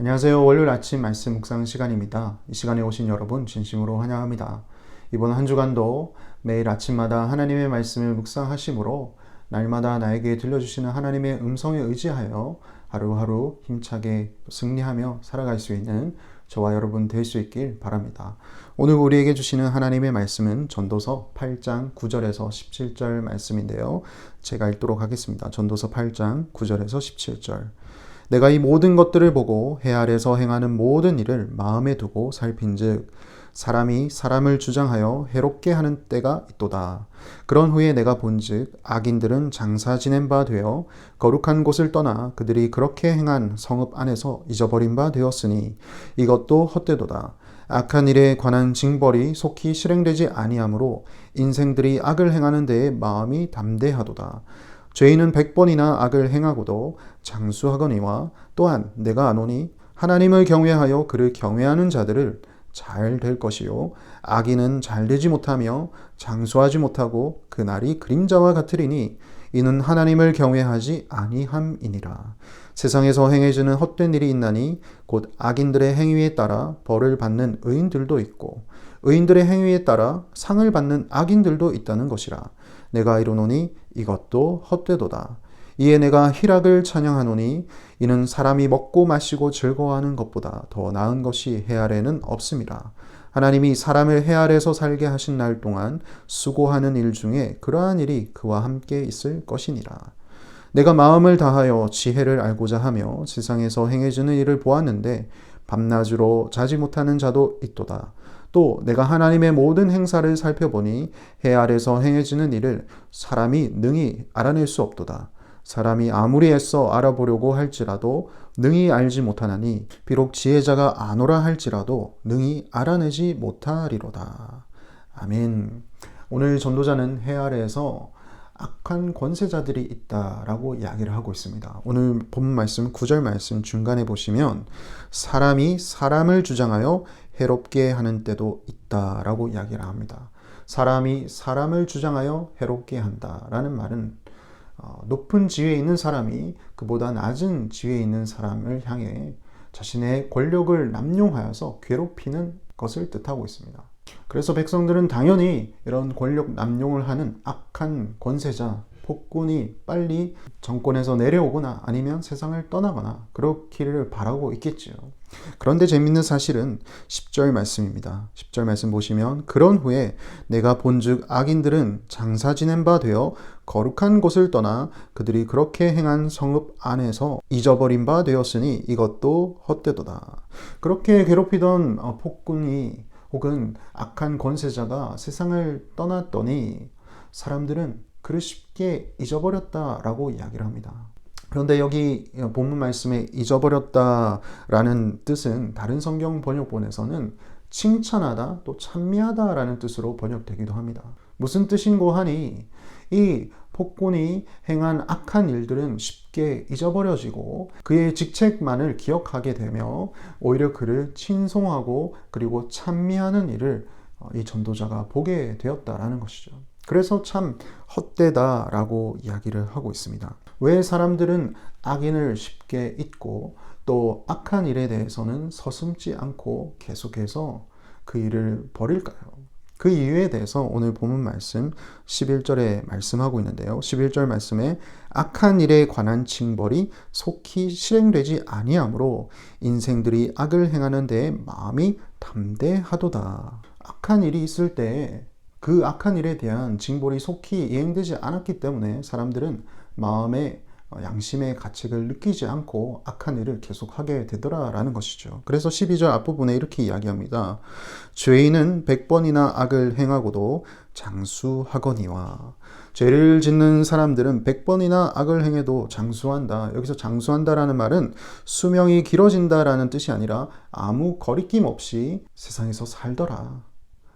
안녕하세요. 월요일 아침 말씀 묵상 시간입니다. 이 시간에 오신 여러분 진심으로 환영합니다. 이번 한 주간도 매일 아침마다 하나님의 말씀을 묵상하심으로 날마다 나에게 들려주시는 하나님의 음성에 의지하여 하루하루 힘차게 승리하며 살아갈 수 있는 저와 여러분 될 수 있길 바랍니다. 오늘 우리에게 주시는 하나님의 말씀은 전도서 8장 9절에서 17절 말씀인데요. 제가 읽도록 하겠습니다. 전도서 8장 9절에서 17절. 내가 이 모든 것들을 보고 해 아래서 행하는 모든 일을 마음에 두고 살핀즉 사람이 사람을 주장하여 해롭게 하는 때가 있도다. 그런 후에 내가 본즉 악인들은 장사 지낸 바 되어 거룩한 곳을 떠나 그들이 그렇게 행한 성읍 안에서 잊어버린 바 되었으니 이것도 헛되도다. 악한 일에 관한 징벌이 속히 실행되지 아니하므로 인생들이 악을 행하는 데에 마음이 담대하도다. 죄인은 백번이나 악을 행하고도 장수하거니와 또한 내가 아노니 하나님을 경외하여 그를 경외하는 자들을 잘 될 것이요. 악인은 잘 되지 못하며 장수하지 못하고 그 날이 그림자와 같으리니 이는 하나님을 경외하지 아니함이니라. 세상에서 행해지는 헛된 일이 있나니 곧 악인들의 행위에 따라 벌을 받는 의인들도 있고 의인들의 행위에 따라 상을 받는 악인들도 있다는 것이라. 내가 이르노니 이것도 헛되도다. 이에 내가 희락을 찬양하노니 이는 사람이 먹고 마시고 즐거워하는 것보다 더 나은 것이 해 아래는 없음이라. 하나님이 사람을 해 아래서 살게 하신 날 동안 수고하는 일 중에 그러한 일이 그와 함께 있을 것이니라. 내가 마음을 다하여 지혜를 알고자 하며 세상에서 행해지는 일을 보았는데 밤낮으로 자지 못하는 자도 있도다. 또 내가 하나님의 모든 행사를 살펴보니 해 아래서 행해지는 일을 사람이 능히 알아낼 수 없도다. 사람이 아무리 애써 알아보려고 할지라도 능히 알지 못하나니 비록 지혜자가 아노라 할지라도 능히 알아내지 못하리로다. 아멘. 오늘 전도자는 해 아래에서 악한 권세자들이 있다라고 이야기를 하고 있습니다. 오늘 본 말씀 9절 말씀 중간에 보시면 사람이 사람을 주장하여 해롭게 하는 때도 있다라고 이야기를 합니다. 사람이 사람을 주장하여 해롭게 한다라는 말은 어, 높은 지위에 있는 사람이 그보다 낮은 지위에 있는 사람을 향해 자신의 권력을 남용하여서 괴롭히는 것을 뜻하고 있습니다. 그래서 백성들은 당연히 이런 권력 남용을 하는 악한 권세자, 폭군이 빨리 정권에서 내려오거나 아니면 세상을 떠나거나 그렇기를 바라고 있겠지요. 그런데 재밌는 사실은 10절 말씀입니다. 10절 말씀 보시면 그런 후에 내가 본즉 악인들은 장사 지낸 바 되어 거룩한 곳을 떠나 그들이 그렇게 행한 성읍 안에서 잊어버린 바 되었으니 이것도 헛되도다. 그렇게 괴롭히던 어, 폭군이 혹은 악한 권세자가 세상을 떠났더니 사람들은 그를 쉽게 잊어버렸다라고 이야기를 합니다. 그런데 여기 본문 말씀에 잊어버렸다라는 뜻은 다른 성경 번역본에서는 칭찬하다 또 찬미하다라는 뜻으로 번역되기도 합니다. 무슨 뜻인고 하니 이 폭군이 행한 악한 일들은 쉽게 잊어버려지고 그의 직책만을 기억하게 되며 오히려 그를 칭송하고 그리고 찬미하는 일을 이 전도자가 보게 되었다라는 것이죠. 그래서 참 헛되다라고 이야기를 하고 있습니다. 왜 사람들은 악인을 쉽게 잊고 또 악한 일에 대해서는 서슴지 않고 계속해서 그 일을 버릴까요? 그 이유에 대해서 오늘 본문 말씀 11절에 말씀하고 있는데요. 11절 말씀에 악한 일에 관한 징벌이 속히 실행되지 아니하므로 인생들이 악을 행하는 데에 마음이 담대하도다. 악한 일이 있을 때 그 악한 일에 대한 징벌이 속히 이행되지 않았기 때문에 사람들은 마음의 어, 양심의 가책을 느끼지 않고 악한 일을 계속하게 되더라라는 것이죠. 그래서 12절 앞부분에 이렇게 이야기합니다. 죄인은 100번이나 악을 행하고도 장수하거니와 죄를 짓는 사람들은 100번이나 악을 행해도 장수한다. 여기서 장수한다라는 말은 수명이 길어진다라는 뜻이 아니라 아무 거리낌 없이 세상에서 살더라.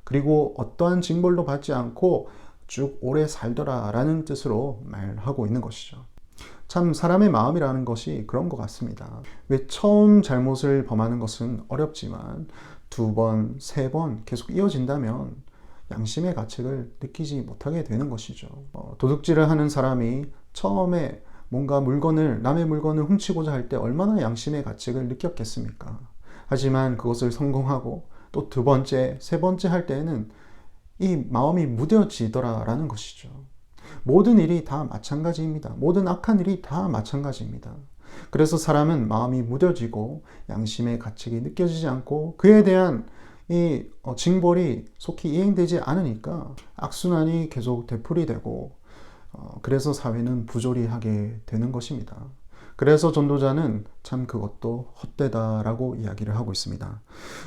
그리고 어떠한 징벌도 받지 않고 쭉 오래 살더라 라는 뜻으로 말하고 있는 것이죠. 참 사람의 마음이라는 것이 그런 것 같습니다. 왜 처음 잘못을 범하는 것은 어렵지만 두 번, 세 번 계속 이어진다면 양심의 가책을 느끼지 못하게 되는 것이죠. 어, 도둑질을 하는 사람이 처음에 뭔가 물건을 남의 물건을 훔치고자 할 때 얼마나 양심의 가책을 느꼈겠습니까? 하지만 그것을 성공하고 또 두 번째, 세 번째 할 때에는 이 마음이 무뎌지더라라는 것이죠. 모든 일이 다 마찬가지입니다. 모든 악한 일이 다 마찬가지입니다. 그래서 사람은 마음이 무뎌지고 양심의 가책이 느껴지지 않고 그에 대한 이 어, 징벌이 속히 이행되지 않으니까 악순환이 계속 되풀이되고 어, 그래서 사회는 부조리하게 되는 것입니다. 그래서 전도자는 참 그것도 헛되다라고 이야기를 하고 있습니다.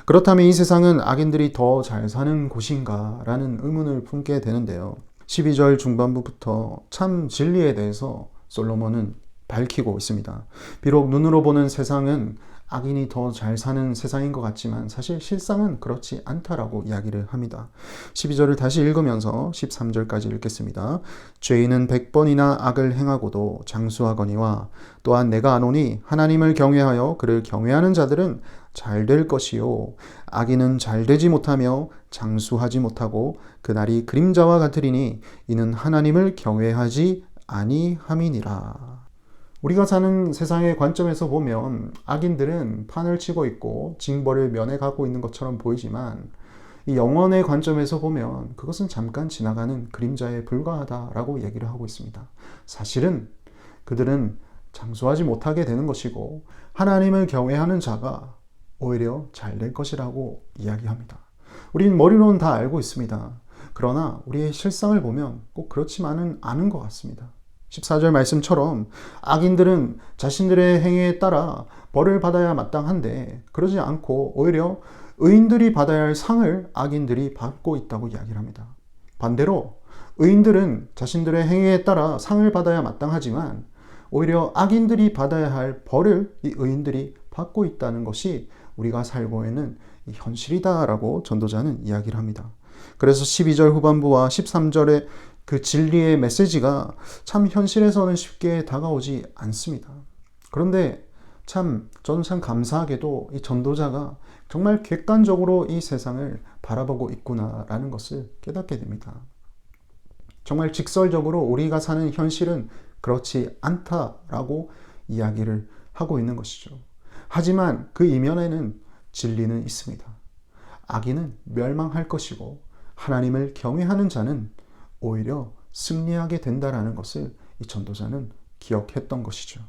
그렇다면 이 세상은 악인들이 더 잘 사는 곳인가? 라는 의문을 품게 되는데요. 12절 중반부부터 참 진리에 대해서 솔로몬은 밝히고 있습니다. 비록 눈으로 보는 세상은 악인이 더 잘 사는 세상인 것 같지만 사실 실상은 그렇지 않다라고 이야기를 합니다. 12절을 다시 읽으면서 13절까지 읽겠습니다. 죄인은 100번이나 악을 행하고도 장수하거니와 또한 내가 아노니 하나님을 경외하여 그를 경외하는 자들은 잘 될 것이요 악인은 잘 되지 못하며 장수하지 못하고 그날이 그림자와 같으리니 이는 하나님을 경외하지 아니함이니라. 우리가 사는 세상의 관점에서 보면 악인들은 판을 치고 있고 징벌을 면해 가고 있는 것처럼 보이지만 이 영원의 관점에서 보면 그것은 잠깐 지나가는 그림자에 불과하다라고 얘기를 하고 있습니다. 사실은 그들은 장수하지 못하게 되는 것이고 하나님을 경외하는 자가 오히려 잘 될 것이라고 이야기합니다. 우리는 머리로는 다 알고 있습니다. 그러나 우리의 실상을 보면 꼭 그렇지만은 않은 것 같습니다. 14절 말씀처럼 악인들은 자신들의 행위에 따라 벌을 받아야 마땅한데 그러지 않고 오히려 의인들이 받아야 할 상을 악인들이 받고 있다고 이야기를 합니다. 반대로 의인들은 자신들의 행위에 따라 상을 받아야 마땅하지만 오히려 악인들이 받아야 할 벌을 이 의인들이 받고 있다는 것이 우리가 살고 있는 현실이다라고 전도자는 이야기를 합니다. 그래서 12절 후반부와 13절의 그 진리의 메시지가 참 현실에서는 쉽게 다가오지 않습니다. 그런데 참 저는 참 감사하게도 이 전도자가 정말 객관적으로 이 세상을 바라보고 있구나라는 것을 깨닫게 됩니다. 정말 직설적으로 우리가 사는 현실은 그렇지 않다라고 이야기를 하고 있는 것이죠. 하지만 그 이면에는 진리는 있습니다. 악인은 멸망할 것이고 하나님을 경외하는 자는 오히려 승리하게 된다라는 것을 이 전도자는 기억했던 것이죠.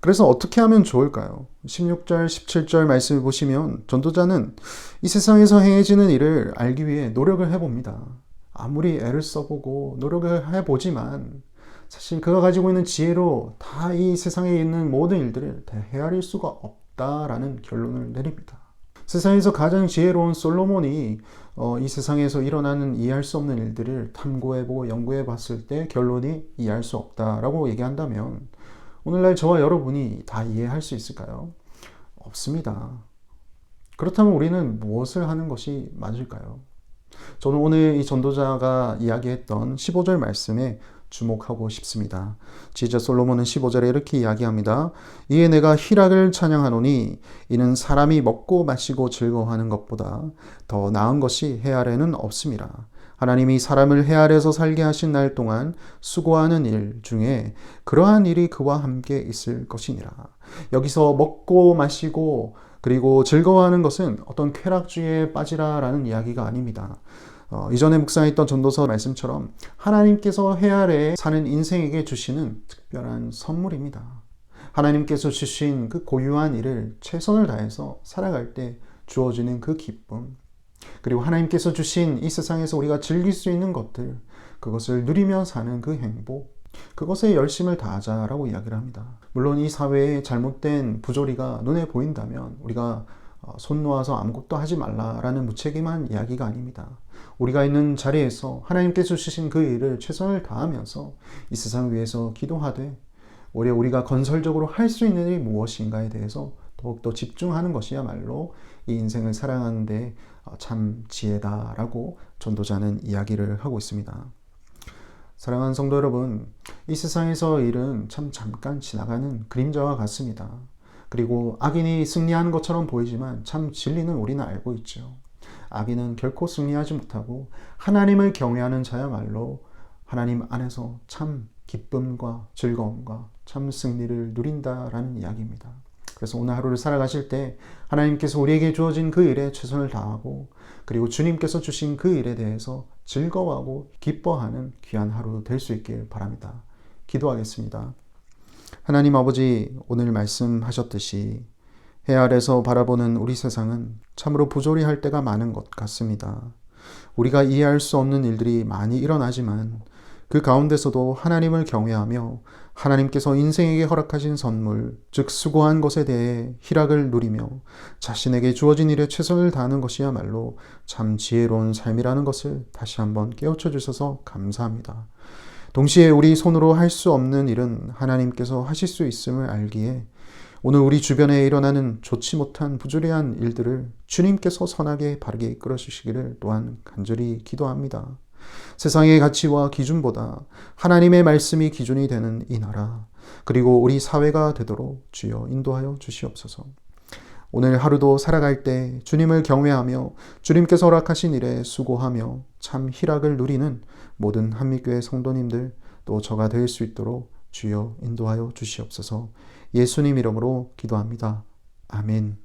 그래서 어떻게 하면 좋을까요? 16절, 17절 말씀을 보시면 전도자는 이 세상에서 행해지는 일을 알기 위해 노력을 해봅니다. 아무리 애를 써보고 노력을 해보지만 사실 그가 가지고 있는 지혜로 다 이 세상에 있는 모든 일들을 다 헤아릴 수가 없다라는 결론을 내립니다. 세상에서 가장 지혜로운 솔로몬이 어, 이 세상에서 일어나는 이해할 수 없는 일들을 탐구해보고 연구해봤을 때 결론이 이해할 수 없다라고 얘기한다면 오늘날 저와 여러분이 다 이해할 수 있을까요? 없습니다. 그렇다면 우리는 무엇을 하는 것이 맞을까요? 저는 오늘 이 전도자가 이야기했던 15절 말씀에 주목하고 싶습니다. 지저 솔로몬은 15절에 이렇게 이야기합니다. 이에 내가 희락을 찬양하노니 이는 사람이 먹고 마시고 즐거워하는 것보다 더 나은 것이 해 아래는 없습니다. 하나님이 사람을 해 아래서 살게 하신 날 동안 수고하는 일 중에 그러한 일이 그와 함께 있을 것이니라. 여기서 먹고 마시고 그리고 즐거워하는 것은 어떤 쾌락주의에 빠지라라는 이야기가 아닙니다. 어, 이전에 묵상했던 전도서 말씀처럼 하나님께서 해 아래 사는 인생에게 주시는 특별한 선물입니다. 하나님께서 주신 그 고유한 일을 최선을 다해서 살아갈 때 주어지는 그 기쁨, 그리고 하나님께서 주신 이 세상에서 우리가 즐길 수 있는 것들, 그것을 누리며 사는 그 행복, 그것에 열심을 다하자라고 이야기를 합니다. 물론 이 사회의 잘못된 부조리가 눈에 보인다면 우리가 어, 손 놓아서 아무것도 하지 말라라는 무책임한 이야기가 아닙니다. 우리가 있는 자리에서 하나님께서 주신 그 일을 최선을 다하면서 이 세상 위해서 기도하되 오히려 우리가 건설적으로 할 수 있는 일이 무엇인가에 대해서 더욱더 집중하는 것이야말로 이 인생을 살아가는데 어, 참 지혜다라고 전도자는 이야기를 하고 있습니다. 사랑하는 성도 여러분, 이 세상에서 일은 참 잠깐 지나가는 그림자와 같습니다. 그리고 악인이 승리하는 것처럼 보이지만 참 진리는 우리는 알고 있죠. 악인은 결코 승리하지 못하고 하나님을 경외하는 자야말로 하나님 안에서 참 기쁨과 즐거움과 참 승리를 누린다라는 이야기입니다. 그래서 오늘 하루를 살아가실 때 하나님께서 우리에게 주어진 그 일에 최선을 다하고 그리고 주님께서 주신 그 일에 대해서 즐거워하고 기뻐하는 귀한 하루 될 수 있길 바랍니다. 기도하겠습니다. 하나님 아버지 오늘 말씀하셨듯이 해 아래서 바라보는 우리 세상은 참으로 부조리 할 때가 많은 것 같습니다. 우리가 이해할 수 없는 일들이 많이 일어나지만 그 가운데서도 하나님을 경외하며 하나님께서 인생에게 허락하신 선물, 즉 수고한 것에 대해 희락을 누리며 자신에게 주어진 일에 최선을 다하는 것이야말로 참 지혜로운 삶이라는 것을 다시 한번 깨우쳐 주셔서 감사합니다. 동시에 우리 손으로 할 수 없는 일은 하나님께서 하실 수 있음을 알기에 오늘 우리 주변에 일어나는 좋지 못한 부조리한 일들을 주님께서 선하게 바르게 이끌어 주시기를 또한 간절히 기도합니다. 세상의 가치와 기준보다 하나님의 말씀이 기준이 되는 이 나라, 그리고 우리 사회가 되도록 주여 인도하여 주시옵소서. 오늘 하루도 살아갈 때 주님을 경외하며 주님께서 허락하신 일에 수고하며 참 희락을 누리는 모든 한미교회 성도님들 또 저가 될 수 있도록 주여 인도하여 주시옵소서. 예수님 이름으로 기도합니다. 아멘.